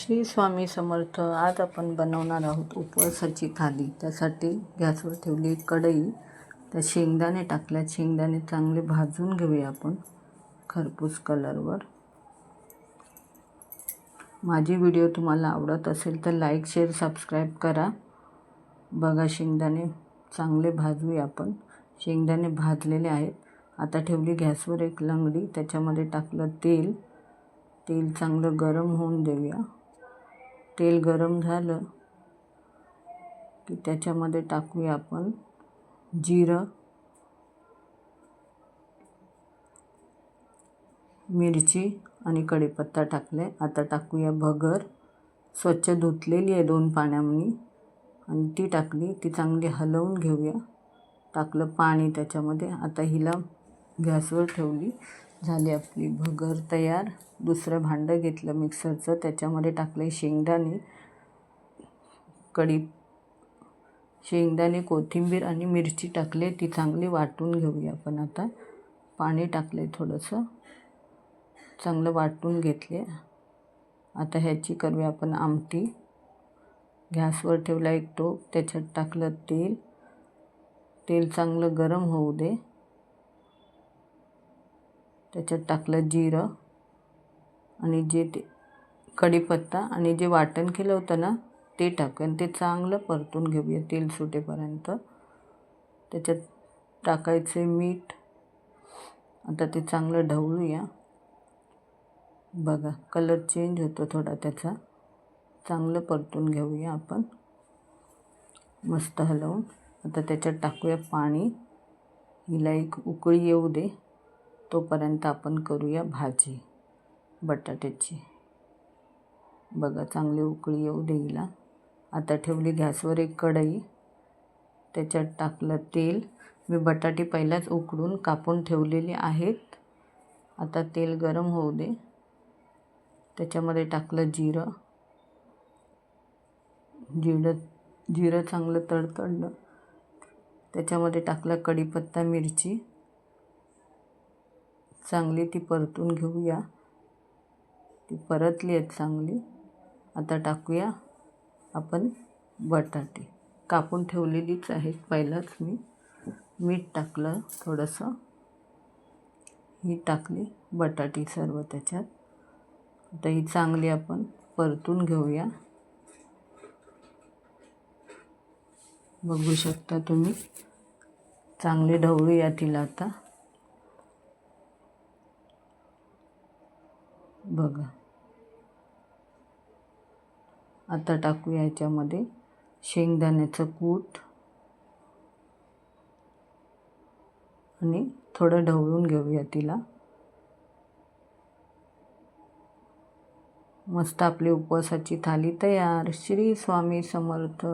श्री स्वामी समर्थ आज आपण बनवणार आहोत उपवासाची थाली. त्यासाठी गॅसवर ठेवली एक कढई. त्या शेंगदाणे टाकल्या शेंगदाणे चांगले भाजून घेऊया आपण खरपूस कलरवर. माझी व्हिडिओ तुम्हाला आवडत असेल तर लाईक शेअर सबस्क्राईब करा. बघा शेंगदाणे चांगले भाजूया आपण. शेंगदाणे भाजलेले आहेत. आता ठेवली गॅसवर एक लंगडी. त्याच्यामध्ये टाकलं तेल. तेल चांगलं गरम होऊन देऊया. तेल गरम झालं की त्याच्यामध्ये टाकूया आपण जिरं मिरची आणि कढीपत्ता टाकले. आता टाकूया भगर. स्वच्छ धुतलेली आहे दोन पाण्याने आणि ती टाकली. ती चांगली हलवून घेऊया. टाकलं पाणी त्याच्यामध्ये. आता हिला गॅसवर ठेवली. झाली आपली भगर तयार. दुसरं भांडं घेतलं मिक्सरचं. त्याच्यामध्ये टाकले शेंगदाणे कढी शेंगदाणे कोथिंबीर आणि मिरची टाकले. ती चांगली वाटून घेऊया आपण आता. पाणी टाकले थोडंसं. चांगलं वाटून घेतले. आता ह्याची करूया आपण आमटी. गॅसवर ठेवला एक टोप. त्याच्यात टाकलं तेल. तेल चांगलं गरम होऊ दे. त्याच्यात टाकलं जिरं आणि जे ते कढीपत्ता आणि जे वाटण केलं होतं ना ते टाकू आणि ते चांगलं परतून घेऊया तेल सुटेपर्यंत. त्याच्यात टाकायचे मीठ. आता ते चांगलं ढवळूया. बघा कलर चेंज होतो थोडा त्याचा. चांगलं परतून घेऊया आपण. मस्त हलवून. आता त्याच्यात टाकूया पाणी. हिला एक उकळी येऊ दे. तोपर्यंत आपण करूया भाजी बटाट्याची. बघा चांगली उकळी येऊ देईला आता ठेवली गॅसवर एक कढई. त्याच्यात टाकलं तेल. मी बटाटे पहिलाच उकडून कापून ठेवलेले आहेत. आता तेल गरम होऊ दे. त्याच्यामध्ये टाकलं जिरं. जिरं जिरं चांगलं तडतडलं. त्याच्यामध्ये टाकलं कढीपत्ता मिरची. चांगली ती परतून घेऊया. ती परतली आहेत चांगली. आता टाकूया आपण बटाटे. कापून ठेवलेलीच आहेत पहिलाच मी. मीठ टाकलं थोडंसं. ही टाकली बटाटी सर्व त्याच्यात. आता ही चांगली आपण परतून घेऊया. बघू शकता तुम्ही. चांगली ढवळूया तिला आता. बघा. आता टाकूया याच्यामध्ये शेंगदाण्याचं कूट. आणि थोडं ढवळून घेऊया तिला. मस्त आपली उपवासाची थाली तयार. श्री स्वामी समर्थ.